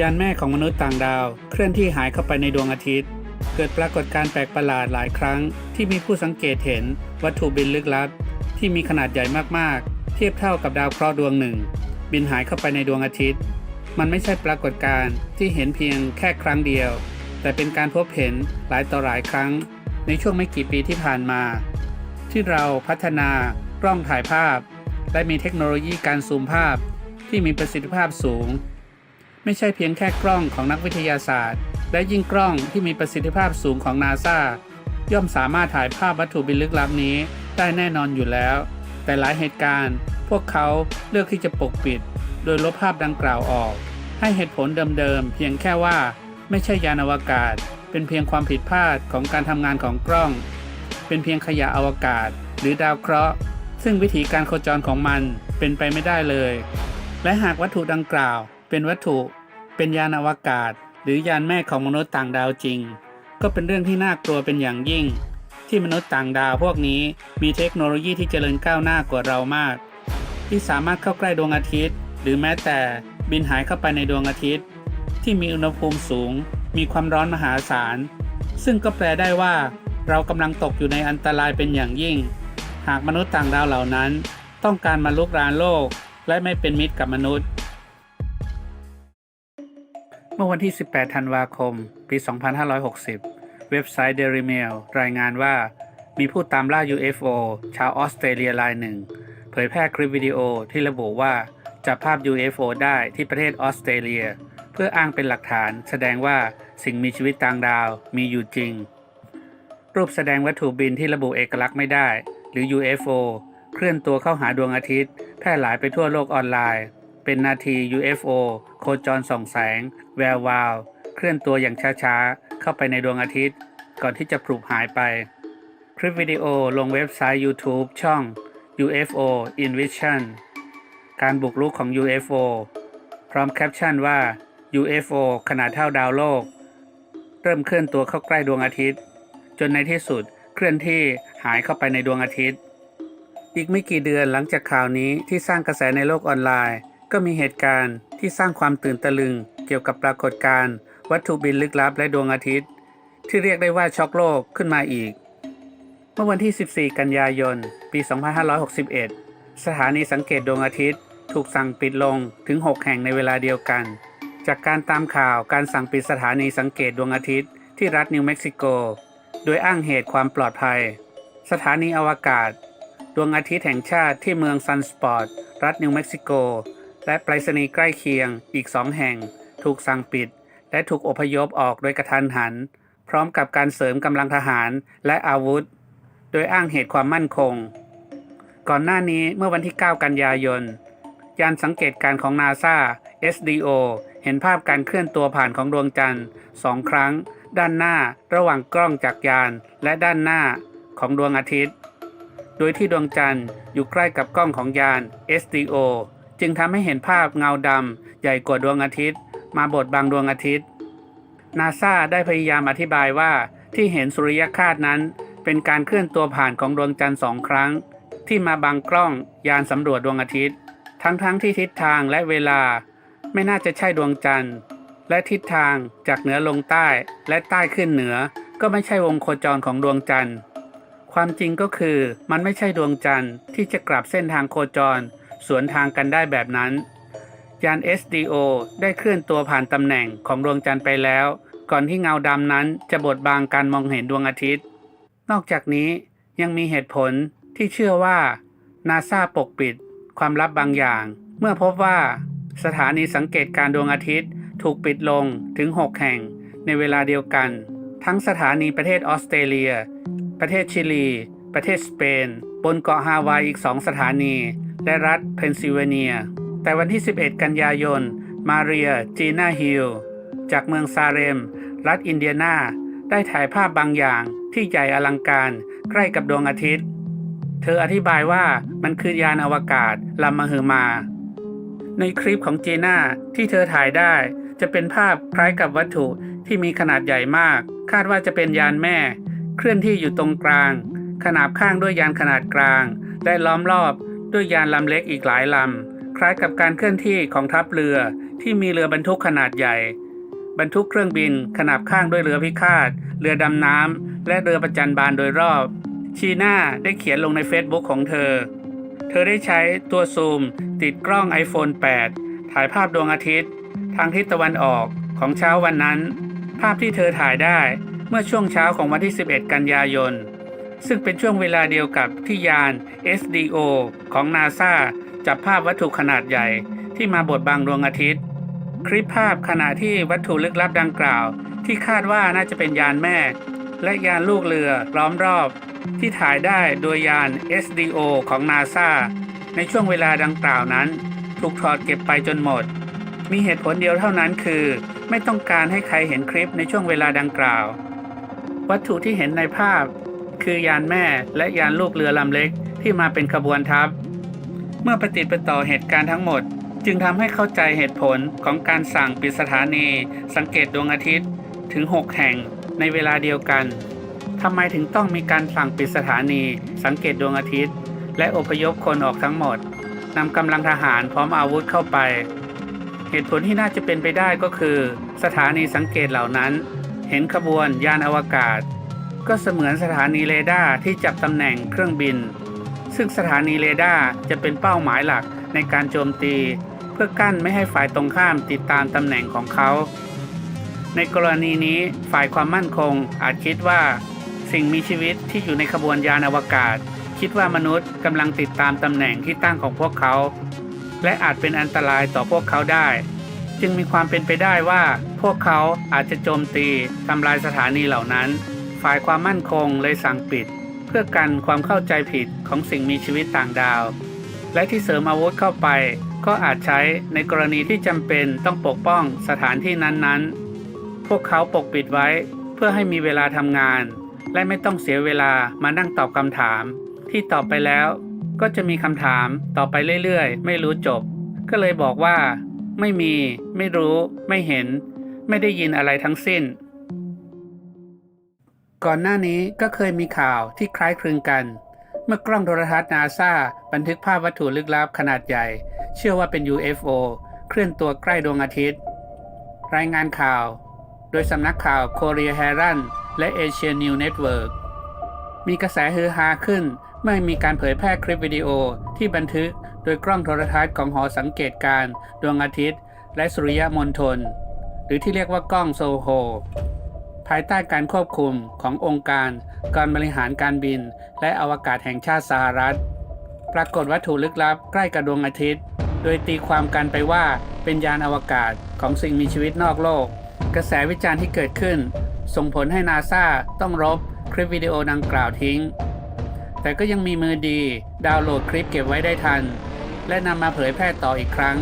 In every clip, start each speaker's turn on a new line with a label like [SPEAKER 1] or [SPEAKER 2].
[SPEAKER 1] ยานแม่ของมนุษย์ต่างดาว เคลื่อนที่หายเข้าไปในดวงอาทิตย์ เกิดปรากฏการณ์แปลกประหลาดหลายครั้ง ที่มีผู้สังเกตเห็นวัตถุบินลึกลับ ที่มีขนาดใหญ่มากๆ เทียบเท่ากับดาวเคราะห์ดวงหนึ่ง บินหายเข้าไปในดวงอาทิตย์ มันไม่ใช่ปรากฏการณ์ที่เห็นเพียงแค่ครั้งเดียว แต่เป็นการพบเห็นหลายต่อหลายครั้ง ในช่วงไม่กี่ปีที่ผ่านมา ที่เราพัฒนากล้องถ่ายภาพ และมีเทคโนโลยีการซูมภาพ ที่มีประสิทธิภาพสูง ไม่ใช่เพียงแค่กล้องของนักวิทยาศาสตร์ และยิ่งกล้องที่มีประสิทธิภาพสูงของนาซาย่อมสามารถถ่ายภาพวัตถุบินลึกลับนี้ได้แน่นอนอยู่แล้ว แต่หลายเหตุการณ์ พวกเขาเลือกที่จะปกปิด โดยลบภาพดังกล่าวออก ให้เหตุผลเดิมๆเพียงแค่ว่าไม่ใช่ยานอวกาศ เป็นเพียงความผิดพลาดของการทำงานของกล้อง เป็นเพียงขยะอวกาศ หรือดาวเคราะห์ ซึ่งวิธีการโคจรของมันเป็นไปไม่ได้เลย และหากวัตถุดังกล่าว เป็นวัตถุ เป็นยานอวกาศ หรือยานแม่ของมนุษย์ต่างดาวจริง ก็เป็นเรื่องที่น่ากลัวเป็นอย่างยิ่ง ที่มนุษย์ต่างดาวพวกนี้มีเทคโนโลยีที่เจริญก้าวหน้ากว่าเรามาก ที่สามารถเข้าใกล้ดวงอาทิตย์ หรือแม้แต่บินหายเข้าไปในดวงอาทิตย์ ที่มีอุณหภูมิสูง มีความร้อนมหาศาล ซึ่งก็แปลได้ว่า เรากำลังตกอยู่ในอันตรายเป็นอย่างยิ่ง หากมนุษย์ต่างดาวเหล่านั้น ต้องการมาลุกรานโลกและไม่เป็นมิตรกับมนุษย์ เมื่อวันที่ 18 ธันวาคม ปี 2560 เว็บไซต์ Daily Mail รายงานว่า มีผู้ตามล่า UFO ชาวออสเตรเลียรายหนึ่ง เผยแพร่คลิปวิดีโอที่ระบุว่าจับภาพ UFO ได้ที่ประเทศออสเตรเลีย เพื่ออ้างเป็นหลักฐานแสดงว่าสิ่งมีชีวิตต่างดาวมีอยู่จริง รูปแสดงวัตถุบินที่ระบุเอกลักษณ์ไม่ได้ หรือ UFO เคลื่อนตัวเข้าหาดวงอาทิตย์ แพร่หลายไปทั่วโลกออนไลน์ เป็นนาที UFO โคจรส่องแสง แวววาว เคลื่อนตัวอย่างช้าๆ เข้าไปในดวงอาทิตย์ ก่อนที่จะพลุหายไป คลิปวิดีโอลงเว็บไซต์ YouTube ช่อง UFO Invision การบุกรุกของ UFO พร้อมแคปชั่นว่า UFO ขนาดเท่าดาวโลก เริ่มเคลื่อนตัวเข้าใกล้ดวงอาทิตย์ จนในที่สุดเคลื่อนที่หายเข้าไปในดวงอาทิตย์ อีกไม่กี่เดือนหลังจากข่าวนี้ที่สร้างกระแสในโลกออนไลน์ ก็มีเหตุการณ์ที่สร้างความตื่นตะลึง เกี่ยวกับปรากฏการณ์ วัตถุบินลึกลับและดวงอาทิตย์ ที่เรียกได้ว่าช็อกโลกขึ้นมาอีก เมื่อวันที่ 14 กันยายน ปี 2561 สถานีสังเกตดวงอาทิตย์ ถูกสั่งปิดลงถึง 6 แห่งในเวลาเดียวกัน จากการตามข่าวการสั่งปิดสถานีสังเกตดวงอาทิตย์ที่รัฐนิวเม็กซิโก โดยอ้างเหตุความปลอดภัย สถานีอวกาศ ดวงอาทิตย์แห่งชาติที่เมืองซันสปอร์ต รัฐนิวเม็กซิโก และไปรษณีย์ใกล้เคียงอีกสองแห่ง ถูกสั่งปิด และถูกอพยพออกโดยกระทันหัน พร้อมกับการเสริมกำลังทหารและอาวุธ โดยอ้างเหตุความมั่นคง ก่อนหน้านี้เมื่อวันที่ 9 กันยายน ยานสังเกตการณ์ของนาซา SDO เห็นภาพการเคลื่อนตัวผ่านของดวงจันทร์สองครั้ง ด้านหน้าระหว่างกล้องจากยาน และด้านหน้าของดวงอาทิตย์ โดยที่ดวงจันทร์อยู่ใกล้กับกล้องของยาน SDO จึงทำให้เห็นภาพเงาดำใหญ่กว่าดวงอาทิตย์ มาบดบังดวงอาทิตย์นาซาได้พยายามอธิบายว่าที่เห็นสุริยคาสนั้น เป็นการเคลื่อนตัวผ่านของดวงจันทร์สองครั้ง ที่มาบังกล้องยานสำรวจดวงอาทิตย์ ทั้งๆทที่ทิศทางและเวลา ไม่น่าจะใช่ดวงจันทร์ และทิศทางจากเหนือลงใต้และใต้ขึ้นเหนือ ก็ไม่ใช่วงโคจรของดวงจันทร์ ความจริงก็คือมันไม่ใช่ดวงจันทร์ที่จะกลับเส้นทางโคจร สวนทางกันได้แบบนั้น ยาน SDO ได้เคลื่อนตัวผ่านตำแหน่งของดวงจันทร์ไปแล้ว ก่อนที่เงาดำนั้นจะบดบังการมองเห็นดวงอาทิตย์ นอกจากนี้ยังมีเหตุผลที่เชื่อว่านาซาปกปิดความลับบางอย่าง เมื่อพบว่าสถานีสังเกตการดวงอาทิตย์ถูกปิดลงถึง 6 แห่งในเวลาเดียวกัน ทั้งสถานีประเทศออสเตรเลีย ประเทศชิลี ประเทศสเปน บนเกาะฮาวายอีก2สถานี และรัฐเพนซิลเวเนีย แต่วันที่ 11 กันยายน มาเรีย จีนาฮิล จากเมืองซาเรม รัฐอินเดียนา ได้ถ่ายภาพบางอย่างที่ใหญ่อลังการใกล้กับดวงอาทิตย์ เธออธิบายว่ามันคือยานอวกาศลำมหึมา ในคลิปของจีน่าที่เธอถ่ายได้จะเป็นภาพคล้ายกับวัตถุที่มีขนาดใหญ่มาก คาดว่าจะเป็นยานแม่ เคลื่อนที่อยู่ตรงกลาง ขนาบข้างด้วยยานขนาดกลาง และล้อมรอบ ด้วยยานลำเล็กอีกหลายลำ คล้ายกับการเคลื่อนที่ของทัพเรือที่มีเรือบรรทุกขนาดใหญ่ บรรทุกเครื่องบินขนาบข้างด้วยเรือพิฆาต เรือดำน้ำและเรือประจันบานโดยรอบ ชีน่าได้เขียนลงในเฟซบุ๊กของเธอ เธอได้ใช้ตัวซูม ติดกล้อง iPhone 8 ถ่ายภาพดวงอาทิตย์ ทางทิศตะวันออกของเช้าวันนั้น ภาพที่เธอถ่ายได้เมื่อช่วงเช้าของวันที่ 11 กันยายน ซึ่งเป็นช่วงเวลาเดียวกับที่ยาน SDO ของนาซาจับภาพวัตถุขนาดใหญ่ที่มาบดบังดวงอาทิตย์ คลิปภาพขณะที่วัตถุลึกลับดังกล่าว ที่คาดว่าน่าจะเป็นยานแม่ และยานลูกเรือล้อมรอบ ที่ถ่ายได้โดยยาน SDO ของนาซาในช่วงเวลาดังกล่าวนั้น ถูกถอดเก็บไปจนหมด มีเหตุผลเดียวเท่านั้นคือ ไม่ต้องการให้ใครเห็นคลิปในช่วงเวลาดังกล่าว วัตถุที่เห็นในภาพ คือยานแม่และยานลูกเรือลำเล็กที่มาเป็นขบวนทัพ เมื่อปฏิดประต่อเหตุการณ์ทั้งหมด จึงทำให้เข้าใจเหตุผลของการสั่งปิดสถานี สังเกตดวงอาทิตย์ถึง 6 แห่งในเวลาเดียวกันทำไมถึงต้องมีการสั่งปิดสถานี สังเกตดวงอาทิตย์ และอพยพคนออกทั้งหมดนำกำลังทหารพร้อมอาวุธเข้าไป เหตุผลที่น่าจะเป็นไปได้ก็คือ สถานีสังเกตเหล่านั้น เห็นขบวนยานอวกาศ ก็เสมือนสถานีเรดาร์ที่จับตำแหน่งเครื่องบิน ซึ่งสถานีเรดาร์จะเป็นเป้าหมายหลักในการโจมตี เพื่อกั้นไม่ให้ฝ่ายตรงข้ามติดตามตำแหน่งของเขา ในกรณีนี้ฝ่ายความมั่นคงอาจคิดว่า สิ่งมีชีวิตที่อยู่ในขบวนยานอวกาศ คิดว่ามนุษย์กำลังติดตามตำแหน่งที่ตั้งของพวกเขา และอาจเป็นอันตรายต่อพวกเขาได้ จึงมีความเป็นไปได้ว่า พวกเขาอาจจะโจมตีทำลายสถานีเหล่านั้น ฝ่ายความมั่นคงเลยสั่งปิด เพื่อกันความเข้าใจผิดของสิ่งมีชีวิตต่างดาว และที่เสริมอาวุธเข้าไปก็อาจใช้ในกรณีที่จำเป็นต้องปกป้องสถานที่นั้นๆ พวกเขาปกปิดไว้เพื่อให้มีเวลาทำงาน และไม่ต้องเสียเวลามานั่งตอบคำถาม ที่ตอบไปแล้ว ก็จะมีคำถามต่อไปเรื่อยๆ ไม่รู้จบ ก็เลยบอกว่า ไม่มี ไม่รู้ ไม่เห็น ไม่ได้ยินอะไรทั้งสิ้น ก่อนหน้านี้ก็เคยมีข่าวที่คล้ายคลึงกัน เมื่อกล้องโทรทัศน์นาซาบันทึกภาพวัตถุลึกลับขนาดใหญ่ เชื่อว่าเป็น UFO เคลื่อนตัวใกล้ดวงอาทิตย์ รายงานข่าว โดยสำนักข่าว Korea Herald และ Asia New Network มีกระแสฮือฮาขึ้นเมื่อมีการเผยแพร่คลิปวิดีโอที่บันทึกโดยกล้องโทรทัศน์ของหอสังเกตการดวงอาทิตย์ และสุริยมณฑลหรือที่เรียกว่ากล้องโซโฮ ภายใต้การควบคุมขององค์การ การบริหารการบิน และอวกาศแห่งชาติสหรัฐ ปรากฏวัตถุลึกลับใกล้กับดวงอาทิตย์ โดยตีความกันไปว่าเป็นยานอวกาศของสิ่งมีชีวิตนอกโลก กระแสวิจารณ์ที่เกิดขึ้น ส่งผลให้นาซาต้องลบคลิปวิดีโอดังกล่าวทิ้ง แต่ก็ยังมีมือดีดาวน์โหลดคลิปเก็บไว้ได้ทัน และนำมาเผยแพร่ต่ออีกครั้ง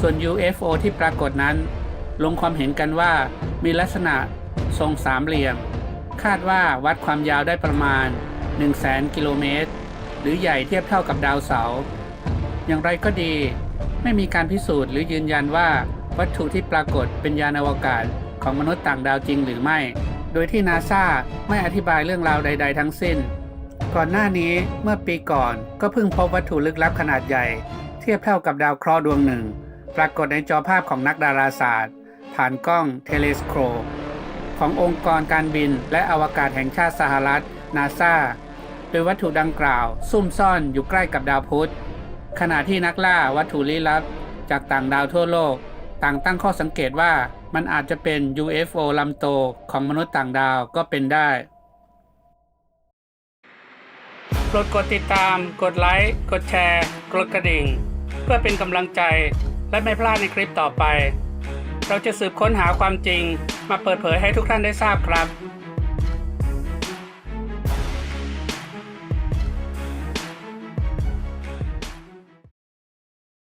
[SPEAKER 1] ส่วน UFO ที่ปรากฏนั้น ลงความเห็นกันว่ามีลักษณะ ทรงสามเหลี่ยม คาดว่าวัดความยาวได้ประมาณ 1 0 0 0 0แกิโลเมตร หรือใหญ่เทียบเท่ากับดาวเสาร์อย่างไรก็ดี ไม่มีการพิสูจน์หรือยืนยันว่าวัตถุที่ปรากฏเป็นยานอวกาศของมนุษย์ต่างดาวจริงหรือไม่ โดยที่นาซาไม่อธิบายเรื่องราวใด ๆ ทั้งสิ้น ก่อนหน้านี้เมื่อปีก่อนก็เพิ่งพบวัตถุลึกลับขนาดใหญ่ เทียบเท่ากับดาวเคราะห์ดวงหนึ่ง ปรากฏในจอภาพของนักดาราศาสตร์ ผ่านกล้องเทเลสโคป ขององค์กรการบินและอวกาศแห่งชาติสหรัฐนาซาโดยวัตถุดังกล่าว ซุ่มซ่อนอยู่ใกล้กับดาวพุธ ขณะที่นักล่าวัตถุลี้ลับ จากต่างดาวทั่วโลก ต่างตั้งข้อสังเกตว่ามันอาจจะเป็น UFO ลำโตของมนุษย์ต่างดาวก็เป็นได้โปรดกดติดตาม กดไลค์ กดแชร์ กดกระดิ่ง เพื่อเป็นกำลังใจและไม่พลาดในคลิปต่อไป เราจะสืบค้นหาความจริง มาเปิดเผยให้ทุกท่านได้ทราบครับ